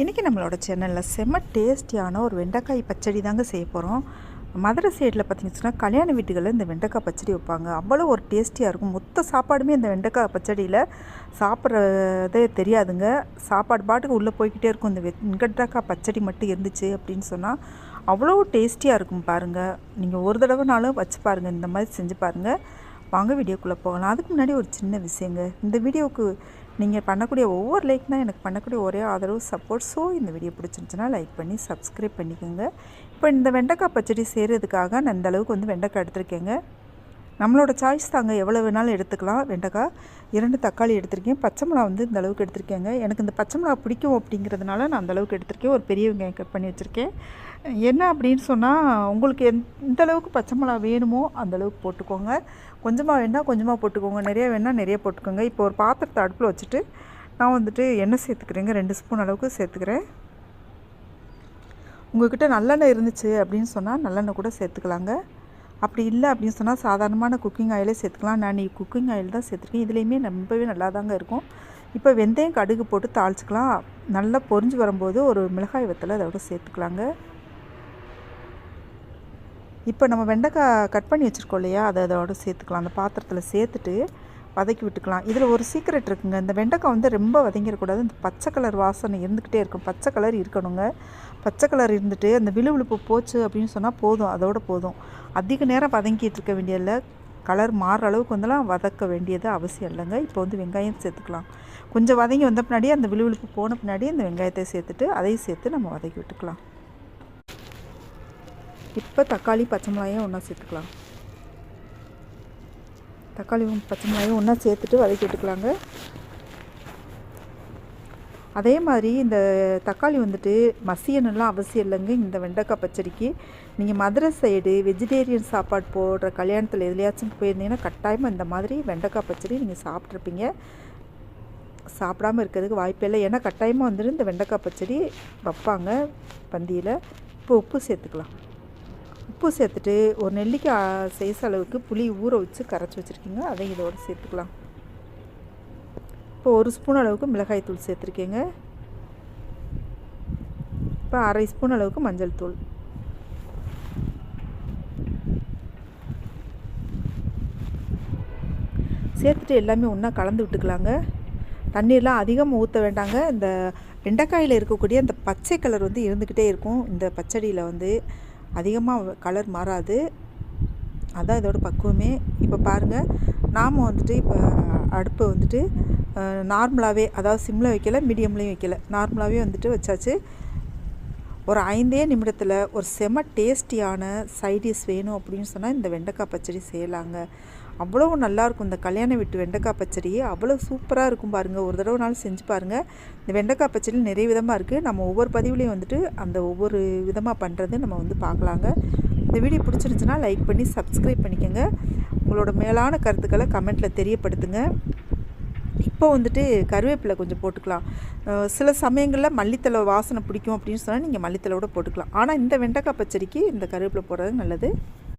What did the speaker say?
இன்றைக்கி நம்மளோட சேனலில் செம்ம டேஸ்டியான ஒரு வெண்டைக்காய் பச்சடி தாங்க செய்ய போகிறோம் மதுரை சைடில் பார்த்தீங்கன்னா கல்யாண வீட்டுகளில் இந்த வெண்டைக்காய் பச்சடி வைப்பாங்க. அவ்வளோ ஒரு டேஸ்டியாக இருக்கும். மொத்த சாப்பாடுமே இந்த வெண்டைக்காய் பச்சடியில் சாப்பிட்றதே தெரியாதுங்க. சாப்பாடு பாட்டுக்கு உள்ளே போய்கிட்டே இருக்கும். இந்த வெண்டைக்காய் பச்சடி மட்டும் இருந்துச்சு அப்படின்னு சொன்னால் அவ்வளோ டேஸ்டியாக இருக்கும் பாருங்கள் நீங்கள் ஒரு தடவைனாலும் வச்சு பாருங்கள் இந்த மாதிரி செஞ்சு பாருங்கள் வாங்க வீடியோக்குள்ளே போகலாம். அதுக்கு முன்னாடி ஒரு சின்ன விஷயங்க. இந்த வீடியோவுக்கு நீங்கள் பண்ணக்கூடிய ஒவ்வொரு லைக் தான் எனக்கு பண்ணக்கூடிய ஒரே ஆதரவு சப்போர்ட் ஸோ இந்த வீடியோ பிடிச்சிருந்துச்சுன்னா லைக் பண்ணி சப்ஸ்கிரைப் பண்ணிக்கோங்க. இப்போ இந்த வெண்டைக்காய் பச்சடி செய்கிறதுக்காக நான் இந்த அளவுக்கு வந்து வெண்டைக்காய் எடுத்திருக்கேங்க. நம்மளோட சாய்ஸ் தாங்க. எவ்வளோ வேணாலும் எடுத்துக்கலாம். வெண்டைக்காய் இரண்டு தக்காளி எடுத்திருக்கேன். பச்சை மிளகா வந்து இந்த அளவுக்கு எடுத்திருக்கேங்க. எனக்கு இந்த பச்சை மிளகா பிடிக்கும் அப்படிங்கிறதுனால நான் அந்த அளவுக்கு எடுத்திருக்கேன். ஒரு பெரிய வெங்காயம் கட் பண்ணி வச்சுருக்கேன். என்ன அப்படின்னு சொன்னால் உங்களுக்கு எந் எந்த அளவுக்கு பச்சை மிளகா வேணுமோ அந்த அளவுக்கு போட்டுக்கோங்க. கொஞ்சமாக வேணால் கொஞ்சமாக போட்டுக்கோங்க. நிறைய வேணால் நிறைய போட்டுக்கோங்க. இப்போ ஒரு பாத்திரத்தை அடுப்பில் வச்சுட்டு நான் வந்துட்டு எண்ணெய் சேர்த்துக்கிறேங்க. ரெண்டு ஸ்பூன் அளவுக்கு சேர்த்துக்கிறேன். உங்கள்கிட்ட நல்லெண்ணெய் இருந்துச்சு அப்படின்னு சொன்னால் நல்லெண்ணெய் கூட சேர்த்துக்கலாங்க. அப்படி இல்லை அப்படின்னு சொன்னால் சாதாரணமான குக்கிங் ஆயிலே சேர்த்துக்கலாம். நான் நீ குக்கிங் ஆயில் தான் சேர்த்துருக்கேன். இதுலேயுமே ரொம்பவே நல்லா தாங்க இருக்கும். இப்போ வெந்தயம் கடுகு போட்டு தாளிச்சிக்கலாம். நல்லா பொரிஞ்சு வரும்போது ஒரு மிளகாய் வத்தலை அதோட சேர்த்துக்கலாங்க. இப்போ நம்ம வெண்டைக்காய் கட் பண்ணி வச்சுருக்கோம் இல்லையா? அதை அதோட சேர்த்துக்கலாம். அந்த பாத்திரத்தில் சேர்த்துட்டு வதக்கி விட்டுக்கலாம். இதில் ஒரு சீக்ரெட் இருக்குங்க. இந்த வெண்டைக்காய் வந்து ரொம்ப வதங்கிடக்கூடாது. இந்த பச்சை கலர் வாசனை இருந்துக்கிட்டே இருக்கும். பச்சை கலர் இருக்கணுங்க. பச்சை கலர் இருந்துட்டு அந்த விழுவிழுப்பு போச்சு அப்படின்னு சொன்னால் போதும் அதோட போதும். அதிக நேரம் வதங்கிட்டு இருக்க வேண்டியதில்லை கலர் மாறுற அளவுக்கு வந்தெல்லாம் வதக்க வேண்டியது அவசியம் இல்லைங்க. இப்போ வந்து வெங்காயம் சேர்த்துக்கலாம். கொஞ்சம் வதங்கி வந்த பின்னாடி அந்த விழுவிழுப்பு போன பின்னாடி அந்த வெங்காயத்தை சேர்த்துட்டு அதையும் சேர்த்து நம்ம வதக்கி விட்டுக்கலாம். இப்போ தக்காளி பச்சை மிளகாயும் ஒன்றா சேர்த்துக்கலாம். தக்காளி பச்சை மிளகாயும் ஒன்றா சேர்த்துட்டு வதக்கி விட்டுக்கலாங்க. அதே மாதிரி இந்த தக்காளி வந்துட்டு மசியனெல்லாம் அவசியம் இல்லைங்க. இந்த வெண்டைக்காய் பச்சடிக்கு. நீங்கள் மதுரை சைடு வெஜிடேரியன் சாப்பாடு போடுற கல்யாணத்தில் எதுலையாச்சும் போயிருந்தீங்கன்னா கட்டாயமாக இந்த மாதிரி வெண்டைக்காய் பச்சடி நீங்கள் சாப்பிட்ருப்பீங்க சாப்பிடாமல் இருக்கிறதுக்கு வாய்ப்பே இல்லை. ஏன்னா கட்டாயமாக வந்துட்டு இந்த வெண்டைக்காய் பச்சடி வைப்பாங்க பந்தியில். இப்போ உப்பு சேர்த்துக்கலாம். உப்பு சேர்த்துட்டு ஒரு நெல்லிக்காய் சைஸ் அளவுக்கு புளி ஊற வச்சு கரைச்சி வச்சுருக்கீங்க. அதையும் இதோடு சேர்த்துக்கலாம். இப்போ ஒரு ஸ்பூன் அளவுக்கு மிளகாய் தூள் சேர்த்துருக்கேங்க. இப்போ அரை ஸ்பூன் அளவுக்கு மஞ்சள் தூள். சேர்த்துட்டு எல்லாமே ஒன்றா கலந்து விட்டுக்கலாங்க. தண்ணீர்லாம் அதிகமாக ஊற்ற வேண்டாங்க. இந்த வெண்டைக்காயில் இருக்கக்கூடிய அந்த பச்சை கலர் வந்து இருந்துக்கிட்டே இருக்கும். இந்த பச்சடியில் வந்து அதிகமாக கலர் மாறாது. அதான் இதோட பக்குவமே. இப்போ பாருங்கள் நாம் வந்துட்டு இப்போ அடுப்பை வந்துட்டு நார்மலாகவே அதாவது சிம்மில் வைக்கல மீடியம்லேயும் வைக்கல. நார்மலாகவே வந்துட்டு வச்சாச்சு. ஒரு ஐந்தே நிமிடத்தில் ஒரு செம டேஸ்டியான சைடிஷ் வேணும் அப்படின்னு சொன்னால் இந்த வெண்டைக்காய் பச்சடி செய்யலாங்க. அவ்வளோ நல்லாயிருக்கும். இந்த கல்யாண வீட்டு வெண்டைக்காய் பச்சடி அவ்வளோ சூப்பராக இருக்கும் பாருங்கள் ஒரு தடவை நாள் செஞ்சு பாருங்கள் இந்த வெண்டைக்காய் பச்சடி நிறைய விதமாக இருக்குது நம்ம ஒவ்வொரு பதிவுலேயும் வந்துட்டு அந்த ஒவ்வொரு விதமாக பண்ணுறது நம்ம வந்து பார்க்கலாங்க. இந்த வீடியோ பிடிச்சிருந்துச்சுன்னா லைக் பண்ணி சப்ஸ்கிரைப் பண்ணிக்கோங்க. உங்களோட மேலான கருத்துக்களை கமெண்ட்டில் தெரியப்படுத்துங்க. இப்போ வந்துட்டு கருவேப்பிலை கொஞ்சம் போட்டுக்கலாம். சில சமயங்களில் மல்லித்தலை வாசனை பிடிக்கும் அப்படின்னு சொன்னால் நீங்கள் மல்லித்தலையோட போட்டுக்கலாம். ஆனால் இந்த வெண்டைக்காய் பச்சடிக்கு இந்த கருவேப்பிலை போடுறது நல்லது.